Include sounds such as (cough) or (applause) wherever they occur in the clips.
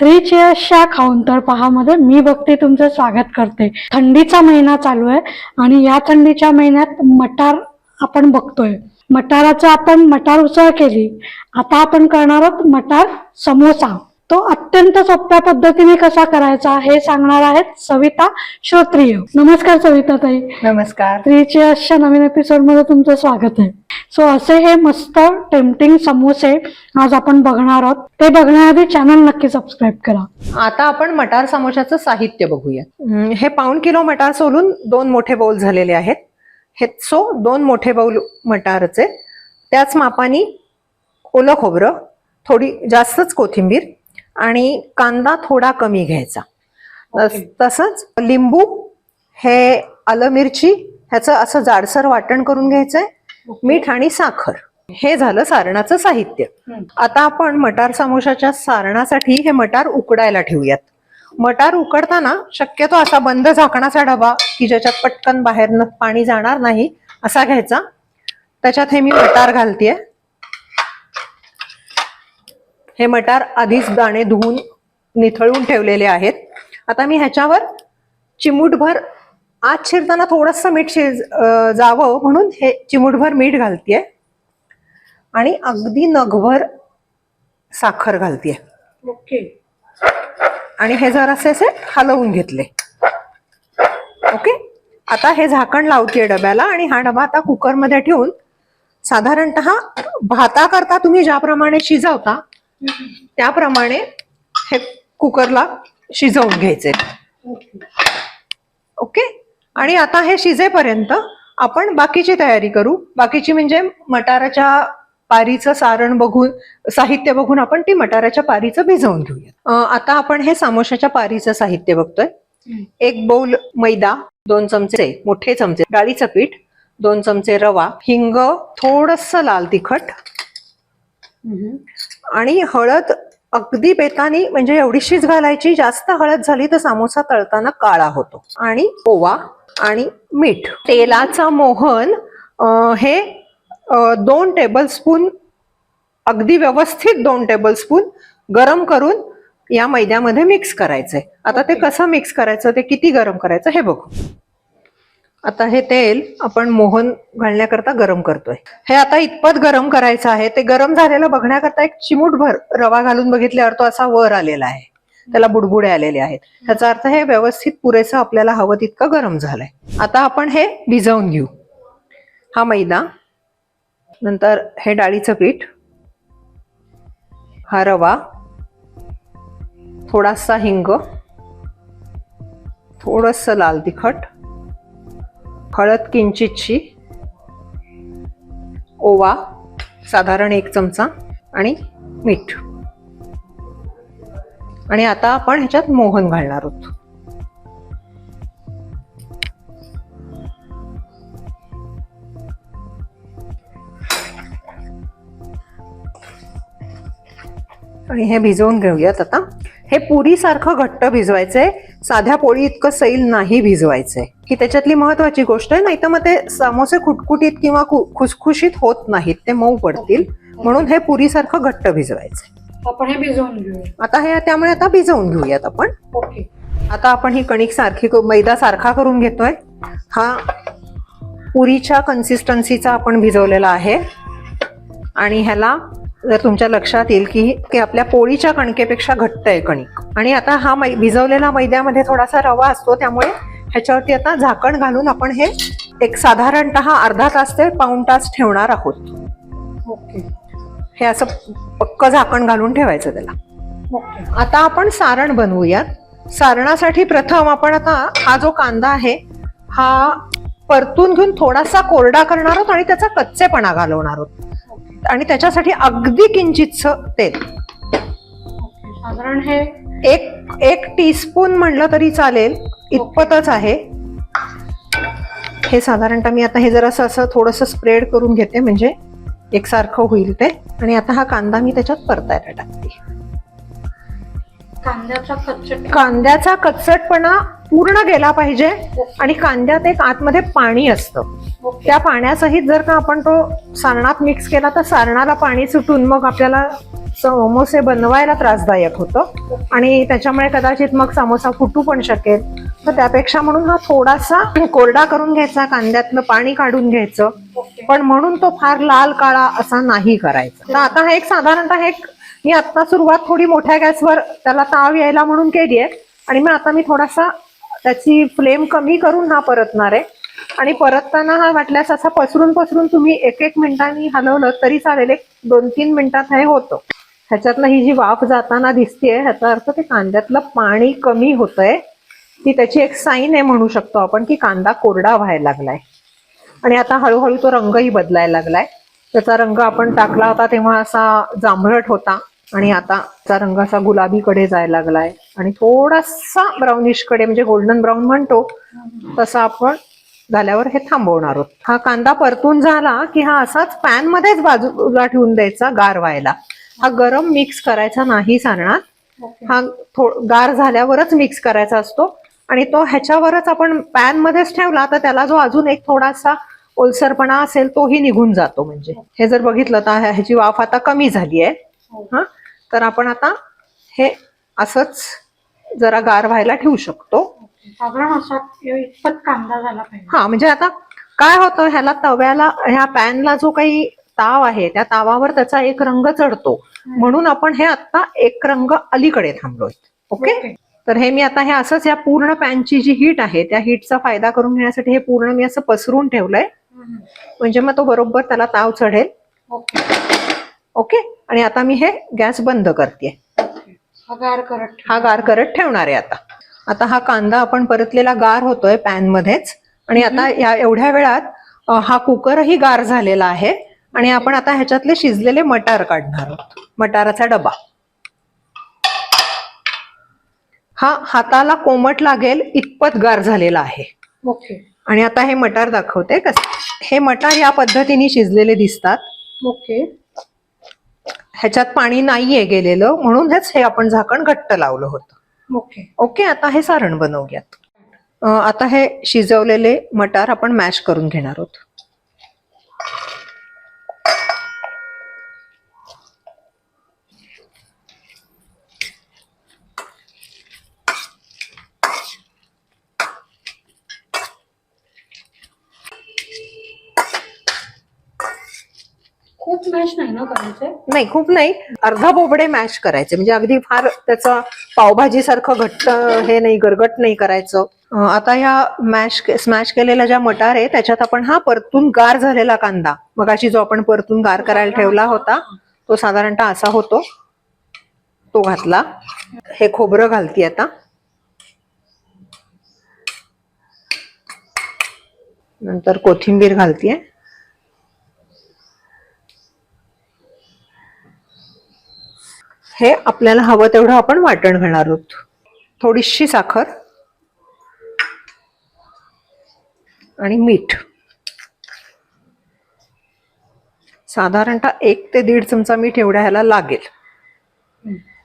Three चेअर्सच्या counter पहामध्ये मी भक्ती तुमचं स्वागत करते. थंडीचा महिना चालू आहे आणि या थंडीच्या महिन्यात मटार आपण बघतोय. मटाराचं आपण मटार उसळ केली. आता आपण करणार आहोत मटार समोसा. तो अत्यंत सोप्या पद्धतीने कसा करायचा हे सांगणार आहेत सविता श्रोत्रिय. नमस्कार सविता ताई नमस्कार. थ्री चेअर्सच्या नवीन एपिसोडमध्ये तुमचं स्वागत आहे. सो असे हे मस्त टेम्पटिंग समोसे आज आपण बघणार आहोत. ते बघण्याआधी चॅनल नक्की सबस्क्राईब करा. आता आपण मटार समोशाचं साहित्य बघूया. हे पाऊण किलो मटार सोलून दोन मोठे बाउल झालेले आहेत. हे सो दोन मोठे बाउल मटारचे. त्याच मापाने ओलं खोबरं थोडी जास्तच कोथिंबीर आणि कांदा थोडा कमी घ्यायचा. तस- तसंच लिंबू हे आलं मिरची ह्याचं असं जाडसर वाटण करून घ्यायचंय. मीठ आणि साखर. हे झालं सारणाचं साहित्य. आता आपण मटार समोशाच्या सारणासाठी हे मटार उकडायला ठेवूयात. मटार उकडताना शक्यतो असा बंद झाकणाचा डबा की ज्याच्यात पटकन बाहेरनं पाणी जाणार नाही असा घ्यायचा. त्याच्यात हे मी मटार घालतेय. हे मटार आधीच दाणे धुवून निथळून ठेवलेले आहेत. आता मी ह्याच्यावर चिमूटभर आत शिरताना थोडस मीठ शिज जावं म्हणून हे चिमूटभर मीठ घालतेय. आणि अगदी नगभर साखर घालतेय. ओके. आणि हे जरासे असे हलवून घेतले. ओके? आता हे झाकण लावतेय डब्याला आणि हा डबा आता कुकरमध्ये ठेवून साधारणत भाताकरता तुम्ही ज्याप्रमाणे शिजवता त्याप्रमाणे हे कुकरला शिजवून घ्यायचे. ओके? आणि आता हे शिजेपर्यंत आपण बाकीची तयारी करू. बाकीची म्हणजे मटाराच्या पारीचं सारण बघून साहित्य बघून आपण ती मटाराच्या पारीचं भिजवून घेऊया आता आपण हे सामोशाच्या पारीचं साहित्य बघतोय. एक बोल मैदा दोन चमचे मोठे चमचे डाळीचं पीठ दोन चमचे रवा हिंग थोडस लाल तिखट आणि हळद अगदी बेतानी म्हणजे एवढीशीच घालायची जास्त हळद झाली तर समोसा तळताना काळा होतो. आणि ओवा आणि मीठ. तेलाचं मोहन हे दोन टेबलस्पून अगदी व्यवस्थित दोन टेबलस्पून गरम करून या मैद्यामध्ये मिक्स करायचंय. आता ते कसं मिक्स करायचं ते किती गरम करायचं हे बघू. आता हे तेल आपण मोहन घालण्याकरता गरम करतोय. हे आता इतपत गरम करायचं आहे ते गरम झालेलं बघण्याकरता एक चिमूटभर रवा घालून बघितल्यावर तो असा वर आलेला आहे. त्याला बुडबुडे आलेले आहेत. ह्याचा अर्थ हे व्यवस्थित पुरेसं आपल्याला हवं तितकं गरम झालंय. आता आपण हे भिजवून घेऊ. हा मैदा. नंतर हे डाळीचं पीठ. हा रवा. थोडासा हिंग. थोडस लाल तिखट. हळद किंचितशी. ओवा. साधारण एक चमचा. आणि मीठ. आणि आता आपण ह्याच्यात मोहन घालणार आहोत. आणि हे भिजवून घेऊयात आता. हे पुरी सारखं घट्ट भिजवायचंय. साध्या पोळी इतकं सैल नाही भिजवायचंय. ही त्याच्यातली महत्वाची गोष्ट आहे नाही तर मग ते समोसे खुटखुटीत किंवा खुसखुशीत होत नाहीत ते मऊ पडतील. म्हणून हे पुरी सारखं घट्ट भिजवायचंय. आपण हे भिजवून घेऊया. आता हे त्यामुळे आता भिजवून घेऊयात आपण. ओके. आता आपण ही कणिक सारखी क- मैदा सारखा करून घेतोय. हा पुरीच्या कन्सिस्टन्सीचा आपण भिजवलेला आहे. आणि ह्याला जर तुमच्या लक्षात येईल की की आपल्या पोळीच्या कणकेपेक्षा घट्ट आहे कणिक. आणि आता हा मै भिजवलेला मैद्यामध्ये थोडासा रवा असतो त्यामुळे ह्याच्यावरती आता झाकण घालून आपण हे एक साधारणत अर्धा तास ते पाऊण तास ठेवणार आहोत. ओके. हे असं पक्क झाकण घालून ठेवायचं त्याला. आता आपण सारण बनवूयात. सारणासाठी प्रथम आपण आता हा जो कांदा आहे हा परतून घेऊन थोडासा कोरडा करणार आहोत आणि त्याचा कच्चेपणा घालवणार आहोत. आणि त्याच्यासाठी अगदी किंचितच तेल. साधारण हे एक एक टीस्पून म्हणलं तरी चालेल. इतपतच आहे. हे साधारणतः मी आता हे जरासं असं थोडंसं स्प्रेड करून घेते. म्हणजे एकसारखं होईल ते. आणि आता हा कांदा मी त्याच्यात परतायला टाकते. कांद्याचा कच्चटपणा पूर्ण गेला पाहिजे आणि कांद्यात एक आतमध्ये पाणी असतं. त्या पाण्यासहित जर का आपण तो सारणात मिक्स केला तर सारणाला पाणी सुटून मग आपल्याला समोसे बनवायला त्रासदायक होतं. आणि त्याच्यामुळे कदाचित मग समोसा फुटू पण शकेल. तर त्यापेक्षा म्हणून हा थोडासा कोरडा करून घ्यायचा कांद्यातलं पाणी काढून घ्यायचं. पण म्हणून तो फार लाल काळा असा नाही करायचा. तर आता हा एक साधारणतः एक मी आता सुरुवात थोडी मोठ्या गॅसवर त्याला ताव यायला म्हणून केली आहे. आणि मग आता मी थोडासा त्याची फ्लेम कमी करून हा परतणार आहे. आणि परतताना हा वाटल्यास असा पसरून पसरून तुम्ही एक एक मिनिटांनी हलवलं तरी चालेल. एक दोन तीन मिनिटात हे होतं. ह्याच्यातनं ही जी वाफ जाताना दिसतेय ह्याचा अर्थ ते कांद्यातलं पाणी कमी होतंय. ती त्याची एक साईन आहे म्हणू शकतो आपण की कांदा कोरडा व्हायला लागलाय. आणि आता हळूहळू तो रंगही बदलायला लागलाय. त्याचा रंग आपण टाकला होता तेव्हा असा जांभळट होता आणि आता त्याचा रंग असा गुलाबीकडे जायला लागलाय. आणि थोडासा ब्राउनिशकडे म्हणजे गोल्डन ब्राऊन म्हणतो तसं आपण झाल्यावर हे थांबवणार आहोत. हा कांदा परतून झाला की हा असाच पॅन मध्येच बाजूला ठेवून द्यायचा गार व्हायला. हा गरम मिक्स करायचा नाही सारणात हा थो गार झाल्यावरच मिक्स करायचा असतो. आणि तो ह्याच्यावरच आपण पॅन मध्येच ठेवला तर त्याला जो अजून एक थोडासा ओलसरपणा असेल तोही निघून जातो. म्हणजे हे जर बघितलं तर ह्या- ह्याची वाफ आता कमी झाली आहे हा? तर आपण आता हे असंच जरा गार व्हायला ठेवू शकतो. साधारण असा इतपत कांदा झाला पाहिजे. हा म्हणजे आता काय होतं ह्याला तव्याला ह्या पॅनला जो काही ताव आहे त्या तावावर त्याचा एक रंग चढतो. म्हणून आपण हे आता एक रंग अलीकडे थांबलोय. ओके. तर हे मी आता हे असंच या पूर्ण पॅनची जी हीट आहे त्या हीटचा फायदा करून घेण्यासाठी हे पूर्ण मी असं पसरून ठेवलंय. म्हणजे मग तो बरोबर त्याला ताव चढेल. ओके. ओके? आणि आता मी हे गॅस बंद करते हा गार करत. हा ठेवणार आहे आता. आता हा कांदा आपण परतलेला गार होतोय पॅन मध्येच आणि आता या एवढ्या वेळात हा कुकरही गार झालेला आहे. आणि आपण आता ह्याच्यातले शिजलेले मटार काढणार आहोत. मटाराचा डबा. हा हाताला कोमट लागेल इतपत गार झालेला आहे. ओके. आणि आता हे मटार दाखवते कस. हे मटार या पद्धतीने शिजलेले दिसतात. ओके. ह्याच्यात पाणी नाहीये गेलेलं म्हणूनच हे आपण झाकण घट्ट लावलं होतं. ओके. ओके आता हे सारण बनवूयात. आता हे शिजवलेले मटार आपण मॅश करून घेणार आहोत. मॅश नाही ना करायचे? नाही खूप नाही. अर्धा बोबडे मॅश करायचे. म्हणजे अगदी फार त्याचं पावभाजी सारखं घट्ट हे नाही गरगट नाही करायचं. आता या मॅश स्मॅश केलेला ज्या मटार आहे त्याच्यात आपण हा परतून गार झालेला कांदा. मगाशी जो आपण परतून गार करायला ठेवला होता तो साधारणतः असा होतो. तो घातला. हे खोबरं घालती आता. नंतर कोथिंबीर घालतीये. हे आपल्याला हवं तेवढं आपण वाटण घालणार आहोत. थोडीशी साखर आणि मीठ. साधारणतः एक ते दीड चमचा मीठ एवढ्या ह्याला लागेल.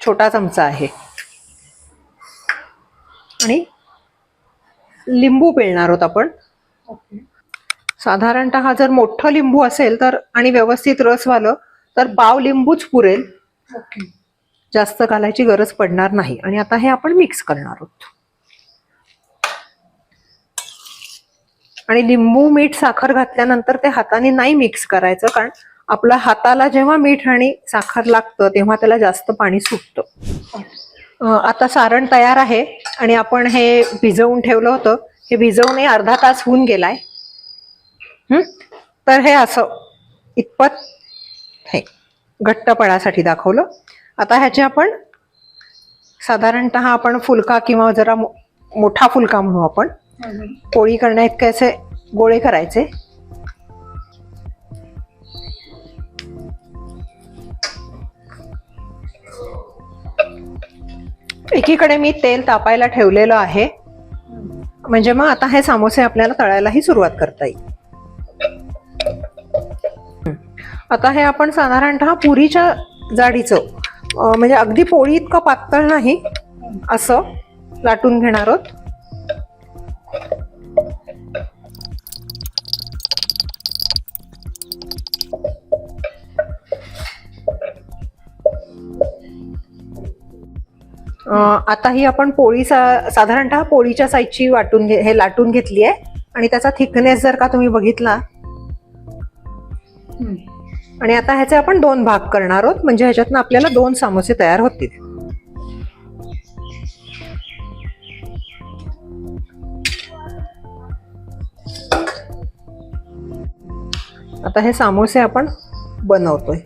छोटा चमचा आहे. आणि लिंबू पिळणार आहोत आपण. साधारणतः हा जर मोठं लिंबू असेल तर आणि व्यवस्थित रस वालं तर पाव लिंबूच पुरेल. ओके. जास्त घालायची गरज पडणार नाही. आणि आता हे आपण मिक्स करणार आहोत. आणि लिंबू मीठ साखर घातल्यानंतर ते हाताने नाही मिक्स करायचं कारण आपल्या हाताला जेव्हा मीठ आणि साखर लागतं तेव्हा त्याला जास्त पाणी सुटतं. आता सारण तयार आहे. आणि आपण हे भिजवून ठेवलं होतं. हे भिजवणे अर्धा तास होऊन गेलाय. तर हे असं इतपत हे घट्टपणासाठी दाखवलं. आता ह्याचे आपण साधारणतः आपण फुलका किंवा जरा मोठा फुलका म्हणू आपण. पोळी करण्या इतके असे गोळे करायचे. एकीकडे मी तेल तापायला ठेवलेलं आहे. म्हणजे मग आता हे समोसे आपल्याला तळायलाही सुरुवात करता येईल. आता हे आपण साधारणतः पुरीच्या जाडीचं म्हणजे अगदी पोळी इतकं पातळ नाही असं लाटून घेणार आहोत. आता ही आपण पोळी सा- साधारणतः पोळीच्या साईजची वाटून घे हे लाटून घेतली आहे. आणि त्याचा थिकनेस जर का तुम्ही बघितला आणि आता ह्याचे आपण दोन भाग करणार आहोत. म्हणजे ह्याच्यातनं आपल्याला दोन समोसे तयार होतील. आता हे सामोसे आपण बनवतोय.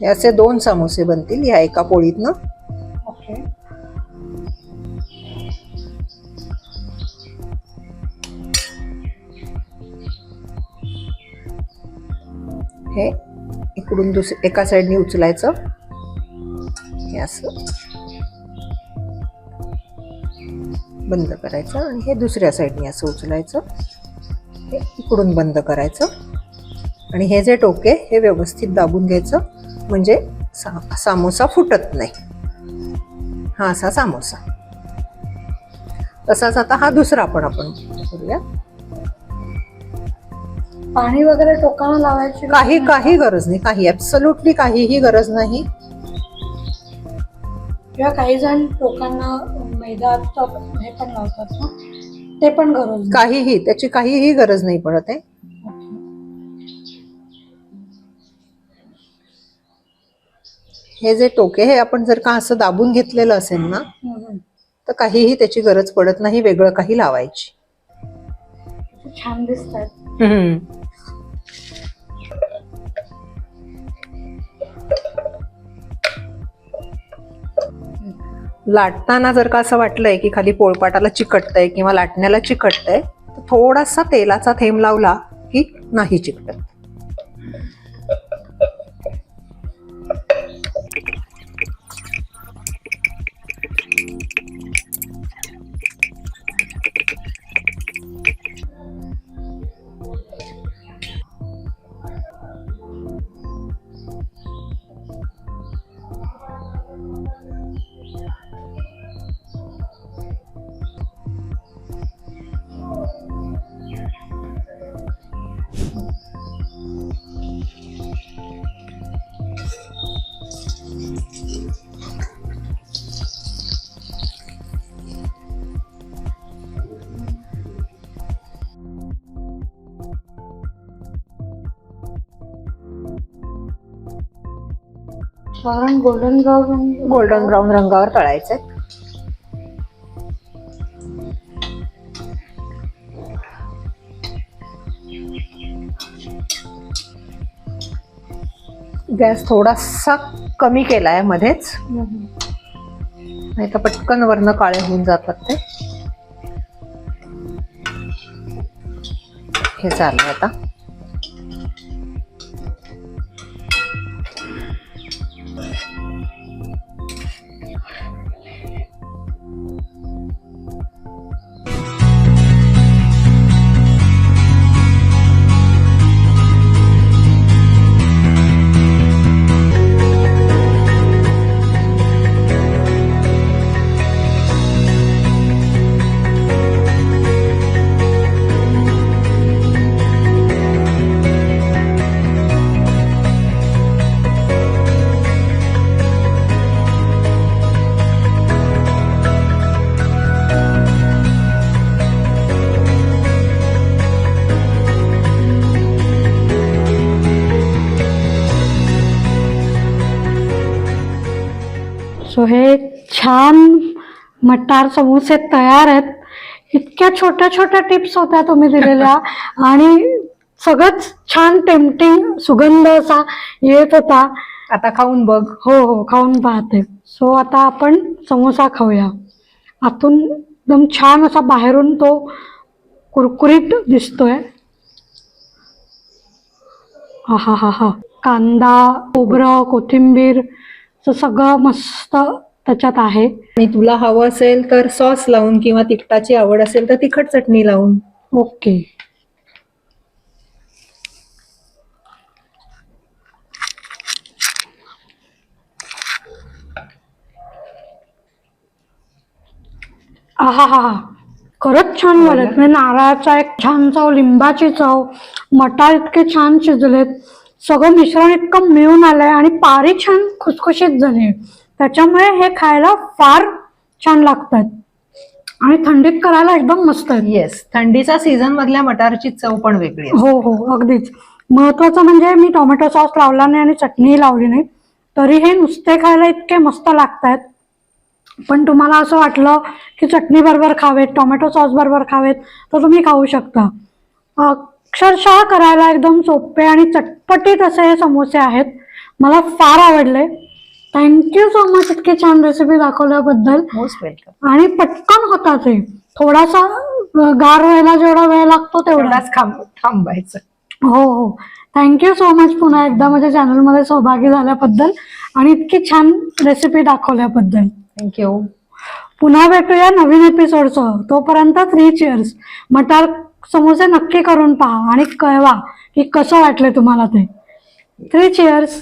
हे असे दोन सामोसे बनतील या एका पोळीतनं. दुस एका साईडने उचलायचं. हे असं. बंद करायचं आणि हे दुसऱ्या साईडने असं उचलायचं. हे इकडून बंद करायचं. आणि हे जे टोके हे व्यवस्थित दाबून घ्यायचं. म्हणजे सा सामोसा फुटत नाही. हा असा सामोसा. तसाच आता हा दुसरा पण आपण करूया. पाणी वगैरे टोकाला लावायची काही काही गरज नाही काही ऍब्सोल्युटली काहीही गरज नाही. किंवा काही जण टोकांना मैदाचं हे पण लावतात ना ते पण गरज. काहीही त्याची काहीही गरज नाही पडत आहे. हे जे टोके हे आपण जर का असं दाबून घेतलेलं असेल ना. तर काहीही त्याची गरज पडत नाही वेगळं काही लावायची. छान दिसतात. लाटताना जर का असं वाटलंय की खाली पोळपाटाला चिकटतंय किंवा लाटण्याला चिकटतंय थोडासा तेलाचा थेंब लावला की नाही चिकटत. कारण गोल्डन ब्राऊन गोल्डन ब्राऊन रंगावर तळायचे गॅस थोडासा कमी केलाय मध्येच. नाही तर पटकन वरनं काळे होऊन जातात ते. हे चाललंय आता. सो हे छान मटार समोसे तयार आहेत. इतक्या छोट्या छोट्या टिप्स होत्या तुम्ही दिलेल्या (laughs) आणि सगळंच छान टेम्पटिंग सुगंध असा येत होता. आता खाऊन बघ. हो हो खाऊन पाहते. सो आता आपण समोसा खाऊया. आतून एकदम छान असा बाहेरून तो कुरकुरीत दिसतोय. हा हा हा हा कांदा खोबरं कोथिंबीर असं सगळं मस्त त्याच्यात आहे. आणि तुला हवं असेल तर सॉस लावून किंवा तिखटाची आवड असेल तर तिखट चटणी लावून. ओके. आहा हा हा खरंच छान म्हणजे नारळाचा एक छान चव लिंबाची चव. मटार इतके छान शिजलेत. सगळं मिश्रण इतकं मिळून आलंय आणि पारी छान खुसखुशीत झाली. त्याच्यामुळे हे खायला फार छान लागतात. आणि थंडीत करायला एकदम मस्त आहेत. येस थंडीचा सीझन मधल्या मटारची चव पण वेगळी आहे हो हो अगदीच. महत्वाचं म्हणजे मी टोमॅटो सॉस लावला नाही आणि चटणी लावली नाही तरी हे नुसते खायला इतके मस्त लागतायत. पण तुम्हाला असं वाटलं की चटणी बरोबर खावेत टोमॅटो सॉस बरोबर खावेत तर तुम्ही खाऊ शकता. अक्षरशः करायला एकदम सोपे आणि चटपटीत असे हे समोसे आहेत. मला फार आवडले. थँक्यू सो मच इतकी छान रेसिपी दाखवल्याबद्दल. मोस्ट वेलकम आणि पटकन होता ते. थोडासा गार व्हायला जेवढा वेळ लागतो तेवढा. तेवढाच थांब थांबायचं. हो हो. थँक्यू सो मच पुन्हा एकदा माझ्या चॅनलमध्ये सहभागी झाल्याबद्दल आणि इतकी छान रेसिपी दाखवल्याबद्दल. थँक्यू पुन्हा भेटूया नवीन एपिसोडसह तोपर्यंत थ्री चिअर्स मटार समोसे नक्की करून पहा आणि कळवा की कसं वाटलं तुम्हाला ते. Three chairs